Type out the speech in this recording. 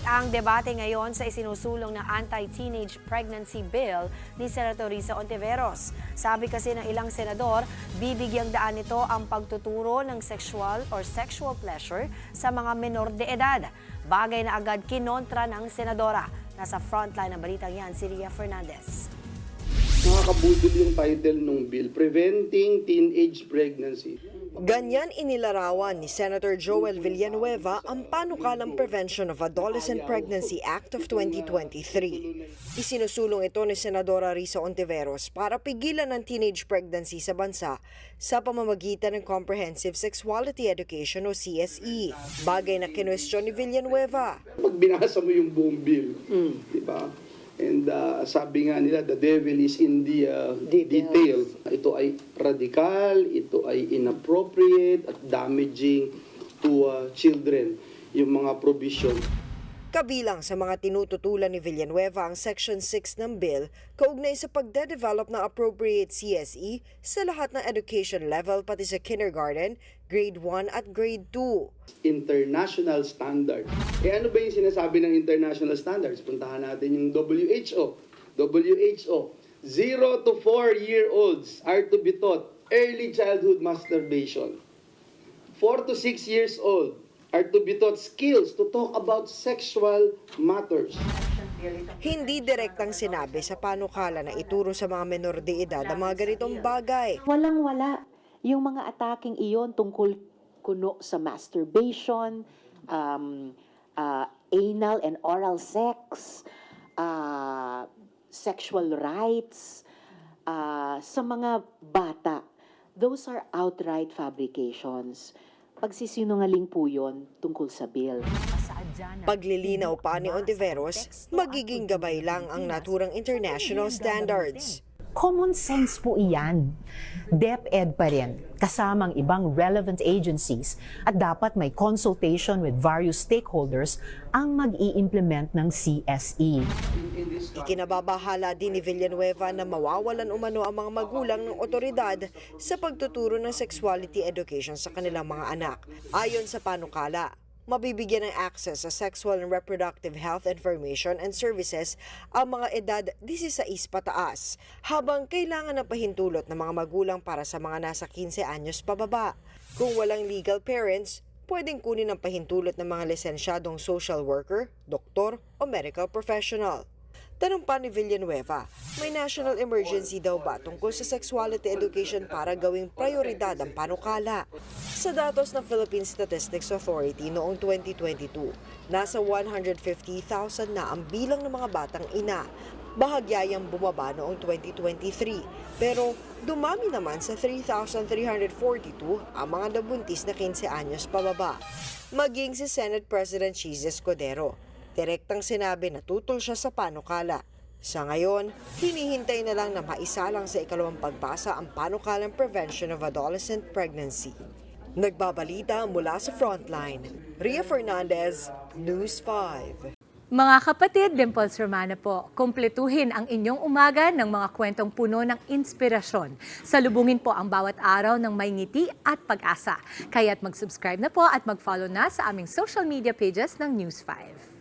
Mainit ang debate ngayon sa isinusulong na anti-teenage pregnancy bill ni Senator Risa Ontiveros. Sabi kasi ng ilang senador, bibigyang daan nito ang pagtuturo ng sexual or sexual pleasure sa mga menor de edad. Bagay na agad kinontra ng senadora. Nasa frontline ng balitang yan si Ria Fernandez. Nakakabudol yung title ng bill, Preventing Teenage Pregnancy. Ganyan inilarawan ni Senator Joel Villanueva ang Panukalang Prevention of Adolescent Pregnancy Act of 2023. Isinusulong ito ni Senadora Risa Ontiveros para pigilan ang teenage pregnancy sa bansa sa pamamagitan ng Comprehensive Sexuality Education o CSE. Bagay na kinwestiyon ni Villanueva. Pag binasa mo yung buong bill, di ba? And uh, sabi nga nila, the devil is in the uh, detail. Ito ay radical, ito ay inappropriate at damaging to uh, children, yung mga provision. Kabilang sa mga tinututulan ni Villanueva ang Section 6 ng bill kaugnay sa pagde-develop ng appropriate CSE sa lahat ng education level pati sa kindergarten, grade 1 at grade 2. international standard. Eh ano ba yung sinasabi ng international standards? Puntahan natin yung WHO. WHO, 0 to 4 year olds are to be taught early childhood masturbation. 4 to 6 years old are to be taught skills to talk about sexual matters. Hindi direktang sinabi sa panukala na ituro sa mga menor de edad ang mga ganitong bagay. Walang-wala yung mga ataking iyon tungkol kuno sa masturbation, um, uh, anal and oral sex, uh, sexual rights, uh, sa mga bata. Those are outright fabrications. Pagsisinungaling po yun tungkol sa bill. Paglilinaw pa ni Ontiveros, magiging gabay lang ang naturang international standards. Common sense po iyan. DepEd pa rin, kasamang ibang relevant agencies at dapat may consultation with various stakeholders ang mag-i-implement ng. CSE. Ikinababahala din ni Villanueva na mawawalan umano ang mga magulang ng otoridad sa pagtuturo ng sexuality education sa kanilang mga anak. Ayon sa panukala, mabibigyan ng access sa sexual and reproductive health information and services ang mga edad 16 pataas, habang kailangan ng pahintulot ng mga magulang para sa mga nasa 15 anyos pababa. Kung walang legal parents, pwedeng kunin ang pahintulot ng mga lisensyadong social worker, doktor o medical professional. Tanong pa ni Villanueva, may national emergency daw ba tungkol sa sexuality education para gawing prioridad ang panukala? Sa datos ng Philippine Statistics Authority noong 2022, nasa 150,000 na ang bilang ng mga batang ina. Bahagyayang bumaba noong 2023, pero dumami naman sa 3,342 ang mga nabuntis na 15 anyos pababa. Maging si Senate President Cheese Escudero, direktang sinabi na tutol siya sa panukala. Sa ngayon, hinihintay na lang na maisalang sa ikalawang pagbasa ang panukalang Prevention of Adolescent Pregnancy. Nagbabalita mula sa Frontline, Ria Fernandez, News 5. Mga kapatid, Dimples Romana po, kumpletuhin ang inyong umaga ng mga kwentong puno ng inspirasyon. Salubungin po ang bawat araw ng may ngiti at pag-asa. Kaya't mag-subscribe na po at mag-follow na sa aming social media pages ng News 5.